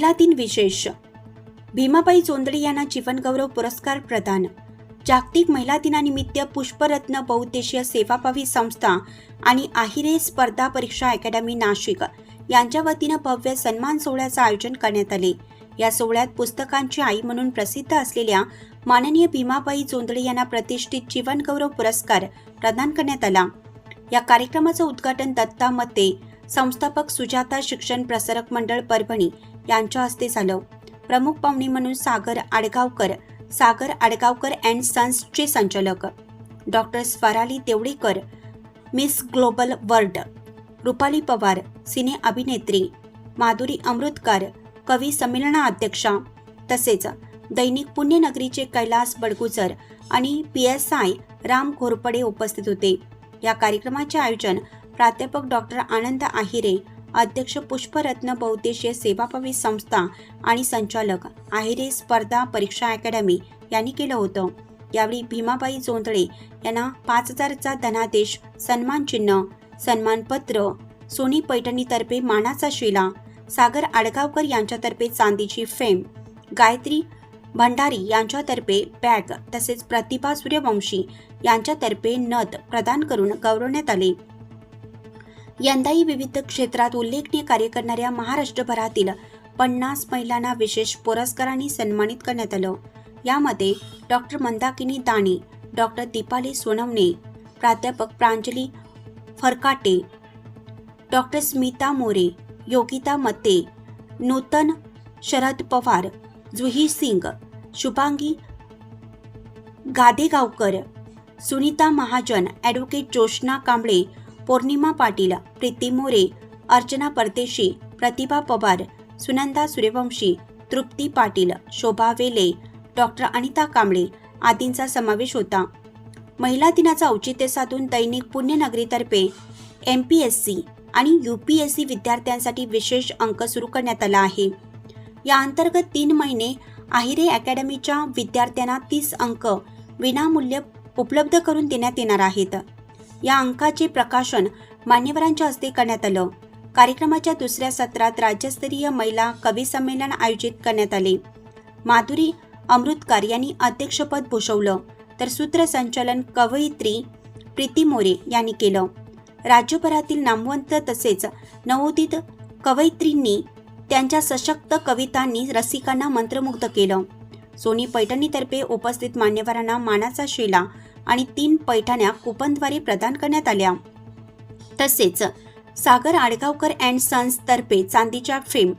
महिला दिन विशेष. भीमाबाई चोंदळे यांना जीवनगौरव पुरस्कार प्रदान. जागतिक महिला दिनानिमित्त पुष्परत्न बहुउद्देशीय सेवाभावी संस्था आणि आहिरे स्पर्धा परीक्षा अकॅडमी नाशिक यांच्या वतीनं भव्य सन्मान सोहळ्याचं आयोजन करण्यात आले. या सोहळ्यात पुस्तकांची आई म्हणून प्रसिद्ध असलेल्या माननीय भीमाबाई चोंदळे यांना प्रतिष्ठित जीवनगौरव पुरस्कार प्रदान करण्यात आला. या कार्यक्रमाचं उद्घाटन दत्ता मते संस्थापक सुजाता शिक्षण प्रसारक मंडळ परभणी यांच्या हस्ते झालं. प्रमुख पाहुणे म्हणून सागर आडगावकर सागर आडगावकर अँड सन्सचे संचालक. Doctor Swarali Deolikar Miss Global World Rupali Pawar cine अभिनेत्री. माधुरी अमृतकर कवी संमेलना अध्यक्षा. तसेच दैनिक पुण्यनगरीचे कैलास बडगुजर आणि P S I Ram Ghorpade उपस्थित होते. या कार्यक्रमाचे आयोजन प्राध्यापक डॉक्टर आनंद आहिरे अध्यक्ष पुष्परत्न बहुद्देशीय सेवाभावी संस्था आणि संचालक आहिरे स्पर्धा परीक्षा अकॅडमी यांनी केलं होतं. यावेळी भीमाबाई जोंधळे यांना पाच हजारचा धनादेश सन्मान चिन्ह सन्मानपत्र सोनी पैठणीतर्फे मानाचा शिला सागर आडगावकर यांच्यातर्फे चांदीची फेम गायत्री भंडारी यांच्यातर्फे बॅग तसेच प्रतिभा सूर्यवंशी यांच्यातर्फे नथ प्रदान करून गौरवण्यात आले. यंदाही विविध क्षेत्रात उल्लेखनीय कार्य करणाऱ्या महाराष्ट्रभरातील पन्नास महिलांना विशेष पुरस्कारांनी सन्मानित करण्यात आलं. यामध्ये डॉक्टर मंदाकिनी दाणे डॉक्टर दीपाली सोनवणे प्राध्यापक प्रांजली फरकाटे डॉक्टर स्मिता मोरे योगिता मते नूतन शरद पवार जुही सिंग शुभांगी गादेगावकर सुनीता महाजन ॲडव्होकेट जोशना कांबळे पौर्णिमा पाटील प्रीती मोरे अर्चना परदेशी प्रतिभा पवार सुनंदा सूर्यवंशी तृप्ती पाटील शोभा वेले डॉक्टर अनिता कांबळे आदींचा समावेश होता. महिला दिनाचं औचित्य साधून दैनिक पुण्यनगरीतर्फे एम पी एस सी आणि यू पी एस सी विद्यार्थ्यांसाठी विशेष अंक सुरू करण्यात आला आहे. या अंतर्गत तीन महिने आहिरे अकॅडमीच्या विद्यार्थ्यांना तीस अंक विनामूल्य उपलब्ध करून देण्यात येणार आहेत. या अंकाचे प्रकाशन मान्यवरांच्या हस्ते करण्यात आलं. कार्यक्रमाच्या दुसऱ्या सत्रात राज्यस्तरीय महिला कवी संमेलन आयोजित करण्यात आले. माधुरी अमृतकर यांनी अध्यक्षपद भूषवलं. तर सूत्रसंचालन कवयित्री प्रीती मोरे यांनी केलं. राज्यभरातील नामवंत तसेच नवोदित कवयित्रींनी त्यांच्या सशक्त कवितांनी रसिकांना मंत्रमुग्ध केलं. सोनी पैठणीतर्फे उपस्थित मान्यवरांना मानाचा शिला आणि तीन पैठण्या कुपनद्वारे प्रदान करण्यात आल्या. तसेच सागर आडगावकर अँड सन्स तर्फे चांदीच्या फेम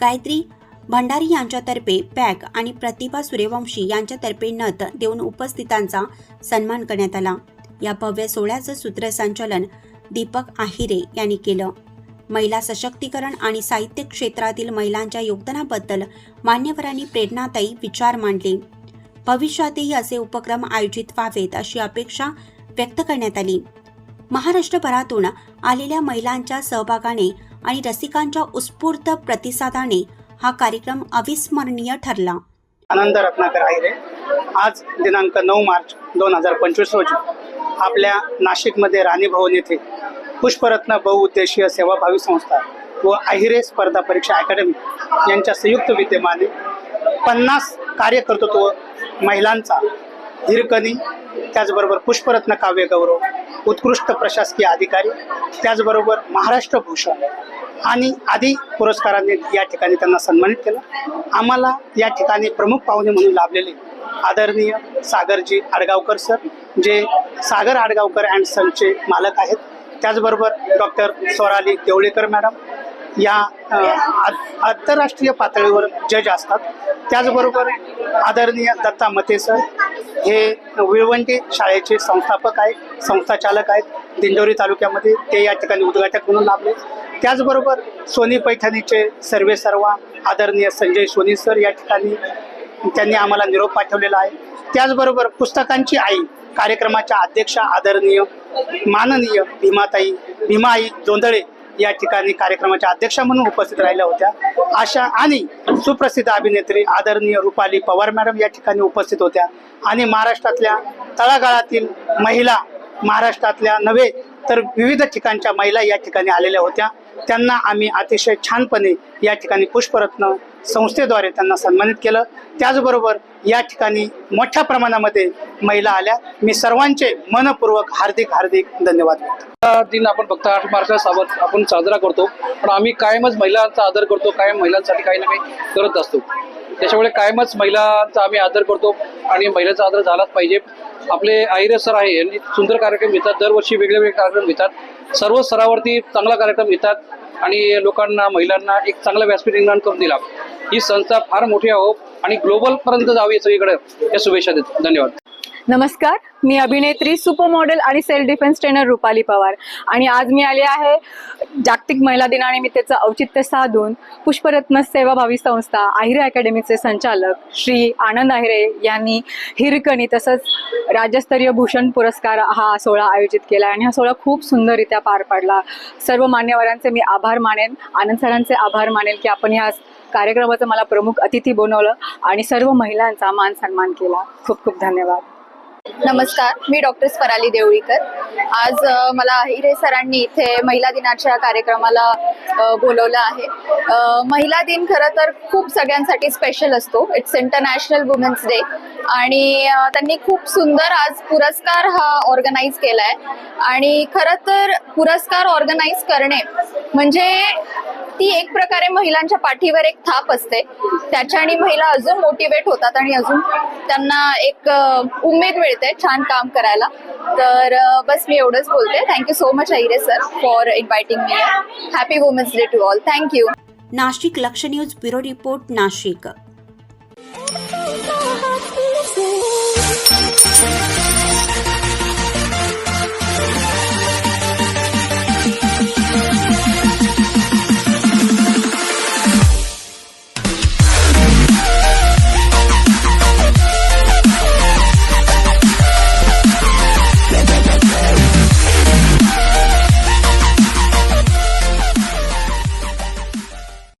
गायत्री भंडारी यांच्यातर्फे बॅग आणि प्रतिभा सूर्यवंशी यांच्यातर्फे नथ देऊन उपस्थितांचा सन्मान करण्यात आला. या भव्य सोहळ्याचं सूत्रसंचालन दीपक आहिरे यांनी केलं. महिला सशक्तीकरण आणि साहित्य क्षेत्रातील महिलांच्या योगदानाबद्दल मान्यवरांनी प्रेरणादायी विचार मांडले. भविष्यातही असे उपक्रम आयोजित व्हावेत अशी अपेक्षा व्यक्त करण्यात आली. महाराष्ट्रभरातून आलेल्या महिलांच्या सहभागाने आणि रसिकांच्या उत्स्फूर्त प्रतिसादाने हा कार्यक्रम अविस्मरणीय ठरला. आनंद रत्नाकर आहिरे. आज दिनांक नऊ मार्च दोन हजार पंचवीस रोजी आपल्या नाशिकमध्ये राणी भवन येथे पुष्परत्न बहुउद्देशीय सेवाभावी संस्था व आहिरे स्पर्धा परीक्षा अकॅडमी यांच्या संयुक्त विद्यमाने पन्नास कार्यकर्तृत्व महिलांचा हिरकणी त्याचबरोबर पुष्परत्न काव्य गौरव उत्कृष्ट प्रशासकीय अधिकारी त्याचबरोबर महाराष्ट्र भूषण आणि आदी पुरस्कारांनी या ठिकाणी त्यांना सन्मानित केलं. आम्हाला या ठिकाणी प्रमुख पाहुणे म्हणून लाभलेले आदरणीय सागरजी आडगावकर सर जे सागर आडगावकर अँड सनचे मालक आहेत. त्याचबरोबर डॉक्टर स्वराली देवळेकर मॅडम या आंतरराष्ट्रीय पातळीवर जज असतात. त्याचबरोबर आदरणीय दत्ता मते सर हे विळवंटी शाळेचे संस्थापक आहेत संस्थाचालक आहेत. दिंडोरी तालुक्यामध्ये ते या ठिकाणी उद्घाटक म्हणून लाभले. त्याचबरोबर सोनी पैठणीचे सर्वे सर्वा आदरणीय संजय सोनी सर या ठिकाणी त्यांनी आम्हाला निरोप पाठवलेला आहे. त्याचबरोबर पुस्तकांची आई कार्यक्रमाच्या अध्यक्षा आदरणीय माननीय भीमाताई भीमाई जोंधळे या ठिकाणी कार्यक्रमाच्या अध्यक्षा म्हणून उपस्थित राहिल्या होत्या. अशा आणि सुप्रसिद्ध अभिनेत्री आदरणीय रुपाली पवार मॅडम या ठिकाणी उपस्थित होत्या. आणि महाराष्ट्रातल्या तळागाळातील महिला महाराष्ट्रातल्या नव्हे तर विविध ठिकाणच्या महिला या ठिकाणी आलेल्या होत्या. त्यांना आम्ही अतिशय छानपणे या ठिकाणी पुष्परत्न संस्थेद्वारे त्यांना सन्मानित केलं. त्याचबरोबर या ठिकाणी मोठ्या प्रमाणामध्ये महिला आल्या. मी सर्वांचे मनपूर्वक हार्दिक हार्दिक धन्यवाद दिन आपण फक्त आठ मार्चला साबत आपण साजरा करतो. पण आम्ही कायमच महिलांचा आदर करतो कायम महिलांसाठी काही ना काही करत असतो. त्याच्यामुळे कायमच महिलांचा आम्ही आदर करतो आणि महिलांचा आदर झालाच पाहिजे. आपले आहिरे सर आहे यांनी सुंदर कार्यक्रम घेतात. दरवर्षी वेगळे वेगळे कार्यक्रम घेतात. सर्व स्तरावरती चांगला कार्यक्रम घेतात. आणि लोकांना महिलांना एक चांगला व्यासपीठ निर्माण करून दिला. ही संस्था फार मोठी आहो आणि ग्लोबल पर्यंत जावी सगळीकडे या शुभेच्छा देतो. धन्यवाद. नमस्कार मी अभिनेत्री सुपर मॉडेल आणि self defence trainer Rupali Pawar. आणि आज मी आले आहे जागतिक महिला दिनानिमित्ताचं औचित्य साधून पुष्परत्न सेवाभावी संस्था आहिरे अकॅडमीचे संचालक श्री आनंद आहिरे यांनी हिरकणी तसंच राज्यस्तरीय भूषण पुरस्कार हा सोहळा आयोजित केला आणि हा सोहळा खूप सुंदररित्या पार पडला. सर्व मान्यवरांचे मी आभार मानेन. आनंद सरांचे आभार मानेन की आपण ह्या कार्यक्रमाचं मला प्रमुख अतिथी बनवलं आणि सर्व महिलांचा मान सन्मान केला. खूप खूप धन्यवाद. नमस्कार मी डॉक्टर स्वराली देवळीकर. आज मला हिरे सरांनी इथे महिला दिनाच्या कार्यक्रमाला बोलवलं आहे. महिला दिन खरं तर खूप सगळ्यांसाठी स्पेशल असतो. इट्स इंटरनॅशनल वुमेन्स डे आणि त्यांनी खूप सुंदर आज पुरस्कार हा ऑर्गनाईज केलाय. आणि खरं तर पुरस्कार ऑर्गनाईज करणे म्हणजे ती एक प्रकारे महिलांच्या पाठीवर एक थाप असते. त्याच्याने महिला अजून मोटिवेट होतात आणि अजून त्यांना एक उमेद मिळते छान काम करायला. तर बस मी एवढंच बोलते. Thank you so much Ahire sir for inviting me happy women's day to all thank you Nashik Laksh news bureau report Nashik.